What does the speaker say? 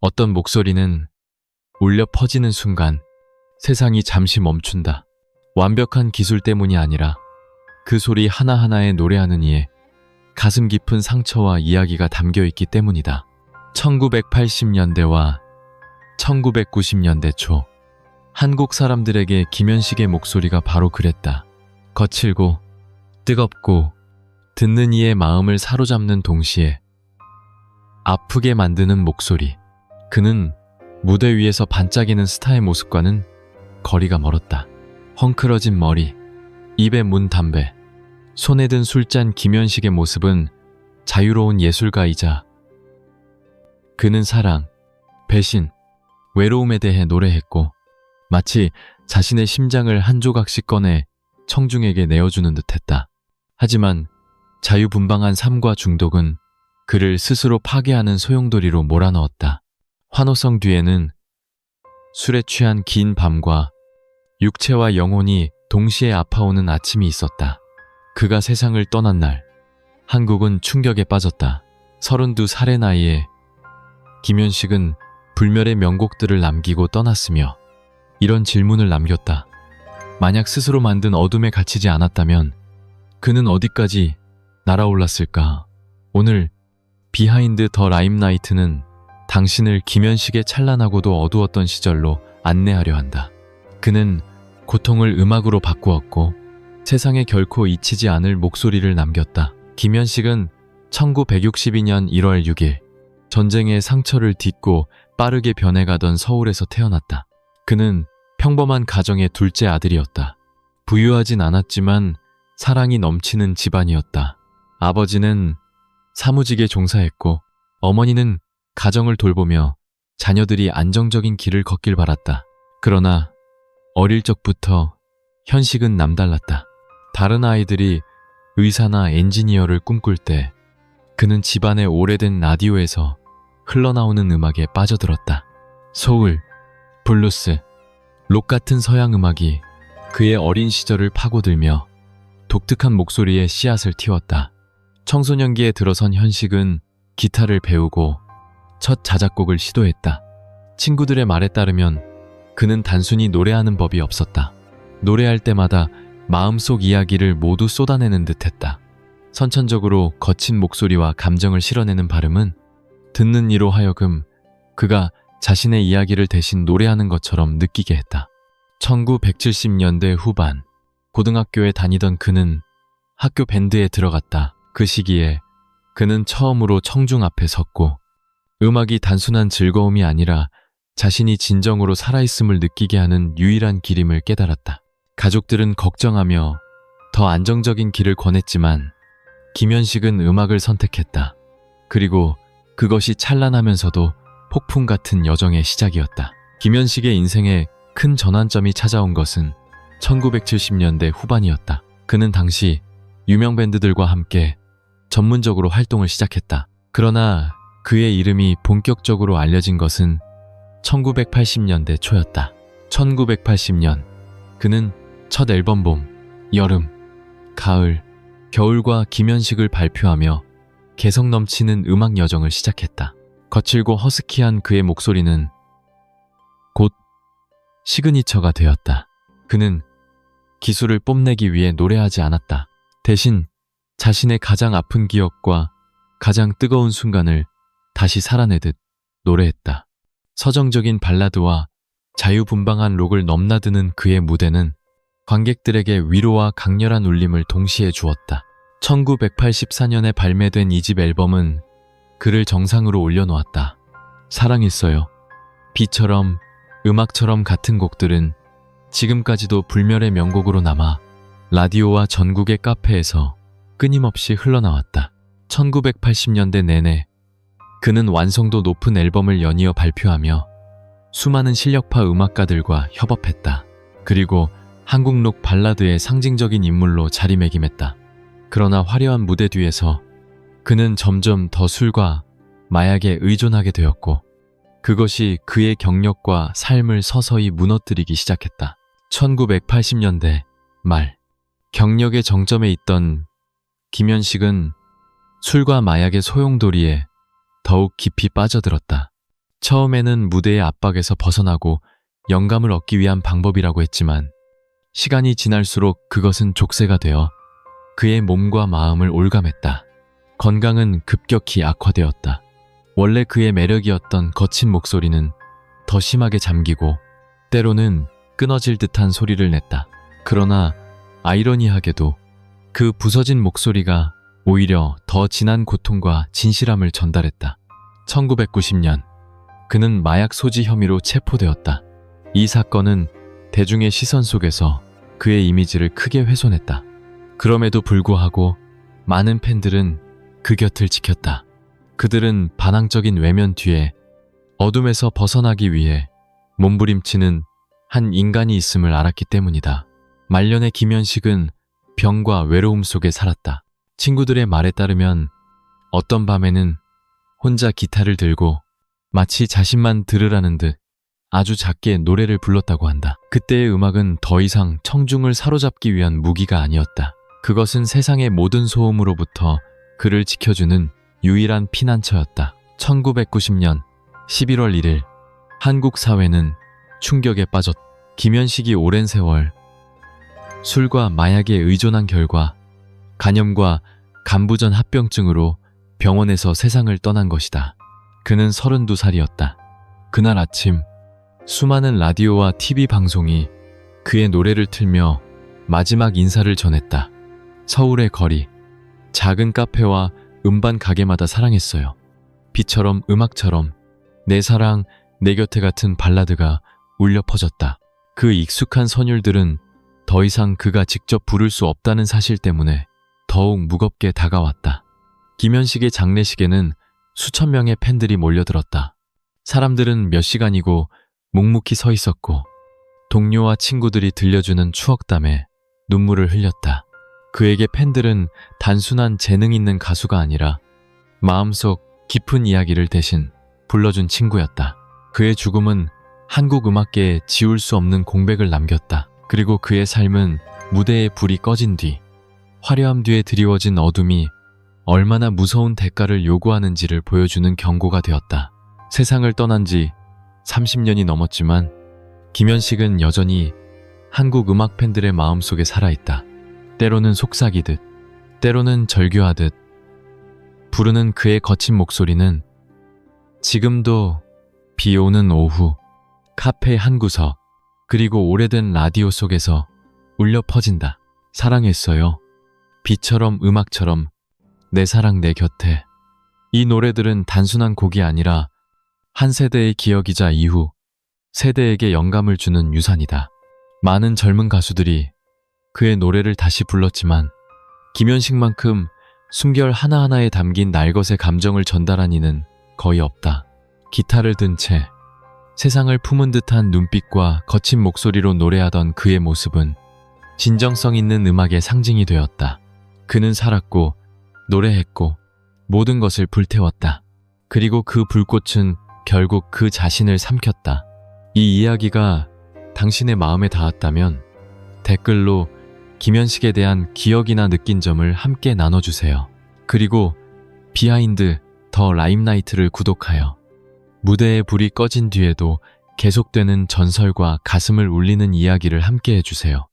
어떤 목소리는 울려 퍼지는 순간 세상이 잠시 멈춘다. 완벽한 기술 때문이 아니라 그 소리 하나하나에 노래하는 이에 가슴 깊은 상처와 이야기가 담겨 있기 때문이다. 1980년대와 1990년대 초 한국 사람들에게 김현식의 목소리가 바로 그랬다. 거칠고 뜨겁고 듣는 이의 마음을 사로잡는 동시에 아프게 만드는 목소리. 그는 무대 위에서 반짝이는 스타의 모습과는 거리가 멀었다. 헝클어진 머리, 입에 문 담배, 손에 든 술잔 김현식의 모습은 자유로운 예술가이자 그는 사랑, 배신, 외로움에 대해 노래했고 마치 자신의 심장을 한 조각씩 꺼내 청중에게 내어주는 듯했다. 하지만 자유분방한 삶과 중독은 그를 스스로 파괴하는 소용돌이로 몰아넣었다. 환호성 뒤에는 술에 취한 긴 밤과 육체와 영혼이 동시에 아파오는 아침이 있었다. 그가 세상을 떠난 날, 한국은 충격에 빠졌다. 32살의 나이에 김현식은 불멸의 명곡들을 남기고 떠났으며 이런 질문을 남겼다. 만약 스스로 만든 어둠에 갇히지 않았다면 그는 어디까지 날아올랐을까? 오늘 비하인드 더 라임나이트는 당신을 김현식의 찬란하고도 어두웠던 시절로 안내하려 한다. 그는 고통을 음악으로 바꾸었고 세상에 결코 잊히지 않을 목소리를 남겼다. 김현식은 1962년 1월 6일 전쟁의 상처를 딛고 빠르게 변해가던 서울에서 태어났다. 그는 평범한 가정의 둘째 아들이었다. 부유하진 않았지만 사랑이 넘치는 집안이었다. 아버지는 사무직에 종사했고 어머니는 가정을 돌보며 자녀들이 안정적인 길을 걷길 바랐다. 그러나 어릴 적부터 현식은 남달랐다. 다른 아이들이 의사나 엔지니어를 꿈꿀 때 그는 집안의 오래된 라디오에서 흘러나오는 음악에 빠져들었다. 소울, 블루스, 록 같은 서양 음악이 그의 어린 시절을 파고들며 독특한 목소리에 씨앗을 틔웠다. 청소년기에 들어선 현식은 기타를 배우고 첫 자작곡을 시도했다. 친구들의 말에 따르면 그는 단순히 노래하는 법이 없었다. 노래할 때마다 마음속 이야기를 모두 쏟아내는 듯 했다. 선천적으로 거친 목소리와 감정을 실어내는 발음은 듣는 이로 하여금 그가 자신의 이야기를 대신 노래하는 것처럼 느끼게 했다. 1970년대 후반, 고등학교에 다니던 그는 학교 밴드에 들어갔다. 그 시기에 그는 처음으로 청중 앞에 섰고 음악이 단순한 즐거움이 아니라 자신이 진정으로 살아있음을 느끼게 하는 유일한 길임을 깨달았다. 가족들은 걱정하며 더 안정적인 길을 권했지만 김현식은 음악을 선택했다. 그리고 그것이 찬란하면서도 폭풍 같은 여정의 시작이었다. 김현식의 인생에 큰 전환점이 찾아온 것은 1970년대 후반이었다. 그는 당시 유명 밴드들과 함께 전문적으로 활동을 시작했다. 그러나 그의 이름이 본격적으로 알려진 것은 1980년대 초였다. 1980년 그는 첫 앨범 봄, 여름, 가을, 겨울과 김현식을 발표하며 개성 넘치는 음악 여정을 시작했다. 거칠고 허스키한 그의 목소리는 곧 시그니처가 되었다. 그는 기술을 뽐내기 위해 노래하지 않았다. 대신 자신의 가장 아픈 기억과 가장 뜨거운 순간을 다시 살아내듯 노래했다. 서정적인 발라드와 자유분방한 록을 넘나드는 그의 무대는 관객들에게 위로와 강렬한 울림을 동시에 주었다. 1984년에 발매된 이 집 앨범은 그를 정상으로 올려놓았다. 사랑했어요. 비처럼 음악처럼 같은 곡들은 지금까지도 불멸의 명곡으로 남아 라디오와 전국의 카페에서 끊임없이 흘러나왔다. 1980년대 내내 그는 완성도 높은 앨범을 연이어 발표하며 수많은 실력파 음악가들과 협업했다. 그리고 한국 록 발라드의 상징적인 인물로 자리매김했다. 그러나 화려한 무대 뒤에서 그는 점점 더 술과 마약에 의존하게 되었고 그것이 그의 경력과 삶을 서서히 무너뜨리기 시작했다. 1980년대 말 경력의 정점에 있던 김현식은 술과 마약의 소용돌이에 더욱 깊이 빠져들었다. 처음에는 무대의 압박에서 벗어나고 영감을 얻기 위한 방법이라고 했지만 시간이 지날수록 그것은 족쇄가 되어 그의 몸과 마음을 올감했다. 건강은 급격히 악화되었다. 원래 그의 매력이었던 거친 목소리는 더 심하게 잠기고 때로는 끊어질 듯한 소리를 냈다. 그러나 아이러니하게도 그 부서진 목소리가 오히려 더 진한 고통과 진실함을 전달했다. 1990년 그는 마약 소지 혐의로 체포되었다. 이 사건은 대중의 시선 속에서 그의 이미지를 크게 훼손했다. 그럼에도 불구하고 많은 팬들은 그 곁을 지켰다. 그들은 반항적인 외면 뒤에 어둠에서 벗어나기 위해 몸부림치는 한 인간이 있음을 알았기 때문이다. 말년의 김현식은 병과 외로움 속에 살았다. 친구들의 말에 따르면 어떤 밤에는 혼자 기타를 들고 마치 자신만 들으라는 듯 아주 작게 노래를 불렀다고 한다. 그때의 음악은 더 이상 청중을 사로잡기 위한 무기가 아니었다. 그것은 세상의 모든 소음으로부터 그를 지켜주는 유일한 피난처였다. 1990년 11월 1일 한국 사회는 충격에 빠졌. 김현식이 오랜 세월 술과 마약에 의존한 결과 간염과 간부전 합병증으로 병원에서 세상을 떠난 것이다. 그는 32살이었다. 그날 아침 수많은 라디오와 TV 방송이 그의 노래를 틀며 마지막 인사를 전했다. 서울의 거리, 작은 카페와 음반 가게마다 사랑했어요. 비처럼 음악처럼 내 사랑, 내 곁에 같은 발라드가 울려 퍼졌다. 그 익숙한 선율들은 더 이상 그가 직접 부를 수 없다는 사실 때문에 더욱 무겁게 다가왔다. 김현식의 장례식에는 수천 명의 팬들이 몰려들었다. 사람들은 몇 시간이고 묵묵히 서 있었고 동료와 친구들이 들려주는 추억담에 눈물을 흘렸다. 그에게 팬들은 단순한 재능 있는 가수가 아니라 마음속 깊은 이야기를 대신 불러준 친구였다. 그의 죽음은 한국 음악계에 지울 수 없는 공백을 남겼다. 그리고 그의 삶은 무대의 불이 꺼진 뒤 화려함 뒤에 드리워진 어둠이 얼마나 무서운 대가를 요구하는지를 보여주는 경고가 되었다. 세상을 떠난 지 30년이 넘었지만 김현식은 여전히 한국 음악 팬들의 마음속에 살아있다. 때로는 속삭이듯, 때로는 절규하듯 부르는 그의 거친 목소리는 지금도 비 오는 오후 카페 한 구석 그리고 오래된 라디오 속에서 울려 퍼진다. 사랑했어요. 비처럼 음악처럼 내 사랑 내 곁에. 이 노래들은 단순한 곡이 아니라 한 세대의 기억이자 이후 세대에게 영감을 주는 유산이다. 많은 젊은 가수들이 그의 노래를 다시 불렀지만 김현식만큼 숨결 하나하나에 담긴 날것의 감정을 전달한 이는 거의 없다. 기타를 든 채 세상을 품은 듯한 눈빛과 거친 목소리로 노래하던 그의 모습은 진정성 있는 음악의 상징이 되었다. 그는 살았고 노래했고 모든 것을 불태웠다. 그리고 그 불꽃은 결국 그 자신을 삼켰다. 이 이야기가 당신의 마음에 닿았다면 댓글로 김현식에 대한 기억이나 느낀 점을 함께 나눠주세요. 그리고 비하인드 더 라임나이트를 구독하여 무대의 불이 꺼진 뒤에도 계속되는 전설과 가슴을 울리는 이야기를 함께 해주세요.